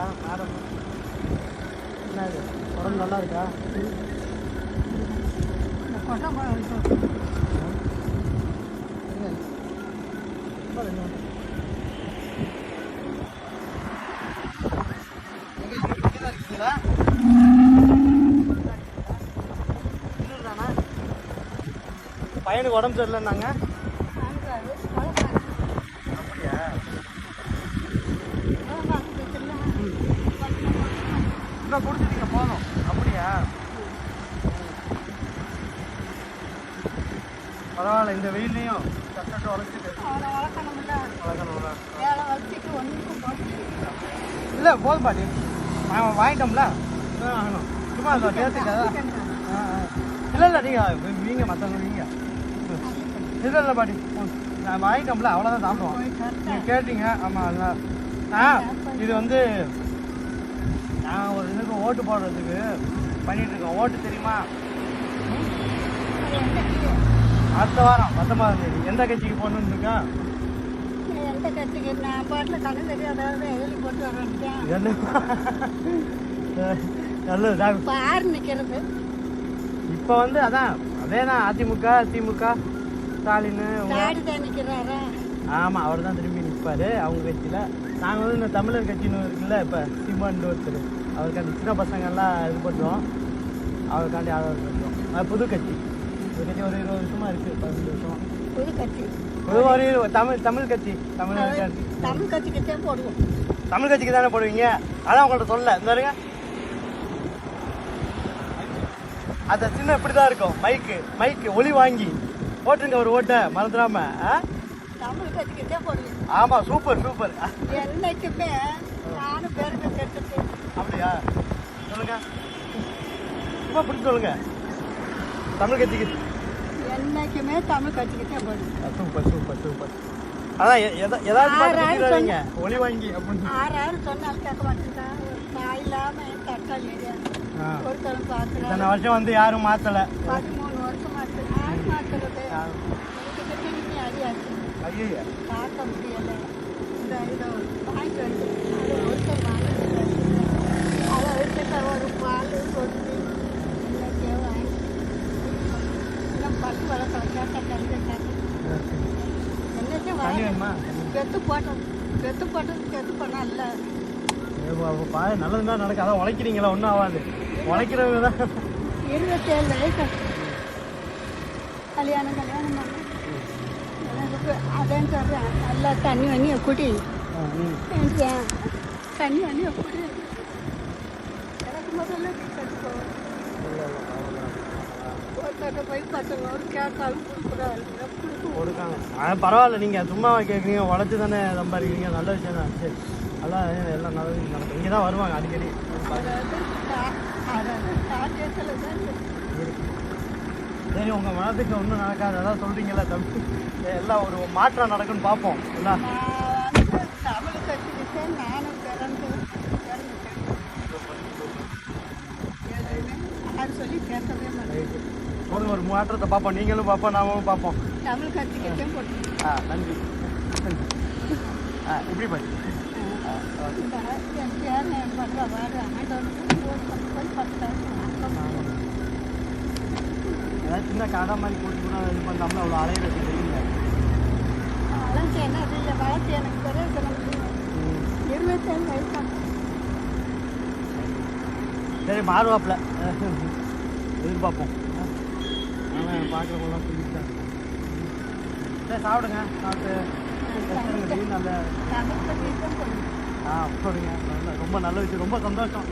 ஆ madam என்ன இது உடம்பு நல்லா இருக்கா இருக்கு. இருக்கீங்களா? பையனுக்கு உடம்பு சரியில்லைன்னாங்க இன்னும் கொடுத்துட்டீங்க போதும். அப்படியா? பரவாயில்ல இந்த வெயில்லையும் கஷ்டத்தை உழைச்சிட்டு இல்லை போதும் பாட்டி. நான் வாங்கிட்டோம்ல? ஆகணும். சும்மா இல்லை சேர்த்துக்காதா ஆ ஆ. இல்லை இல்லை நீங்கள் வீங்க மற்றவங்க வீங்க இல்லை இல்லை பாட்டி. நான் வாங்கிட்டோம்ல அவ்வளோதான் சாப்பிடுவோம். நீங்கள் கேட்டீங்க ஆமாம் அதான் ஆ இது வந்து நான் ஒரு இதுக்கு ஓட்டு போடுறதுக்கு பண்ணிட்டு இருக்கோம். ஓட்டு தெரியுமா? அடுத்த வாரம் பத்தொன்பதாம் தேதி. எந்த கட்சிக்கு போகணுன்னு இருக்கா? எந்த கட்சிக்கு? நான் பாட்டில் கண்ணு தெரியாதாவது எழுதி போட்டு வரேன் நல்லது நிற்கிறது இப்போ வந்து அதான் அதே தான் அதிமுக திமுக ஸ்டாலின் ஆமாம் அவர் தான் திரும்பி நிற்பாரு அவங்க கட்சியில். நாங்கள் வந்து இந்த தமிழர் கட்சின்னு இருக்குல்ல இப்போ சிம்மன் ஒருத்தர். அவருக்காண்டி சின்ன பசங்கள்லாம் இது பண்ணுறோம். அவருக்காண்டி ஆதரவு பண்ணுறோம். அது புது கட்சி. புது கட்சி ஒரு இருபது வருஷமா இருக்குது பதினஞ்சு வருஷம். புது கட்சி. ஒரு தமிழ் தமிழ் கட்சி தமிழ் தமிழ் கட்சிக்கு தான் போடுவோம். தமிழ் கட்சிக்கு தானே போடுவீங்க? அதான் உங்கள்ட்ட சொல்ல இந்த இருங்க அந்த சின்ன இப்படி தான் இருக்கும். மைக்கு மைக்கு ஒளி வாங்கி. போட்டுருங்க ஒரு ஓட்டை மறந்துடாம? தமிழ் கட்சிக்கு தான் போடுவேன் ஆமா சூப்பர் சூப்பர் என்னைக்குமே நானும் பேருங்க கெட்டுட்டு. அப்படியா? சொல்லுங்க. சும்மா பிடிச்சி சொல்லுங்க. தமிழ் கட்சிக்கு. என்னைக்குமே தமிழ் போடுவேன் ஆ, சூப்பர் சூப்பர் சூப்பர். அதான் எதா- ஏதாவது. ஒளி வாங்கி அப்படின்னு. ஆறு ஆறு சொன்னாலும் கேட்க மாட்டேங்கிறா ஒரு தாய் இல்லாமல் தக்காளி ஏரியா ஆ. ஒருத்தரும் இத்தனை வருஷம் வந்து யாரும் மாத்தல. பதிமூணு வருஷம் நான் கிட்ட நீ அறியாச்சு ஐயா பார்க்க முடியலை. இந்த இதை கெத்து போட்டோம். கெத்து போட்டது கெத்து பண்ணல பா நல்லது தான் நடக்கும் அதான் உழைக்கிறீங்களா? ஒன்றும் ஆகாது உழைக்கிறவங்க தான். இருபத்தேழு வயசு. கல்யாணம் கல்யாணம் எனக்கு அதான் சொல்கிறேன் நல்லா தண்ணி வண்ணியை குடி. தண்ணி வண்ணியை குடி. கொடுக்காங்க அது பரவாயில்ல நீங்கள் சும்மா கேட்குறீங்க உழைச்சி தானே சம்பாதிக்கிறீங்க நல்ல விஷயம் தான். சரி அதான் எல்லாம் நல்ல விஷயம் நடக்கும். இங்கே தான் வருவாங்க அடிக்கடி. சரி. உங்கள் மனதுக்கு ஒன்றும் நடக்காது. அதான் சொல்கிறீங்களா தம்பி. எல்லாம் ஒரு மாற்றம் நடக்குன்னு பார்ப்போம். யாரும் சொல்லி மாட்டேன் ஒரு ஒரு மாற்றத்தை பார்ப்போம். நீங்களும் பார்ப்போம் நாமளும் பார்ப்போம். தமிழ் கற்றுக்கிட்டே போட்டு. ஆ நன்றி. ஆ பத்து போய். ஏதாவது சின்ன கடை மாதிரி கூட்டி கூட இது பண்ணாமல் அவ்வளோ அலையிறது தெரியல வளர்ச்சி என்ன இல்லை வளர்ச்சி எனக்கு இருபத்தேழு வயசு. சரி மாறுவாப்பில் எதிர்பார்ப்போம். ஆனால் பார்க்குறவங்களாம் சொல்லிட்டாங்க சரி சாப்பிடுங்க. சாப்பிட்டு. நல்ல ஆ போடுங்க. நல்ல ரொம்ப நல்ல விஷயம். ரொம்ப சந்தோஷம்.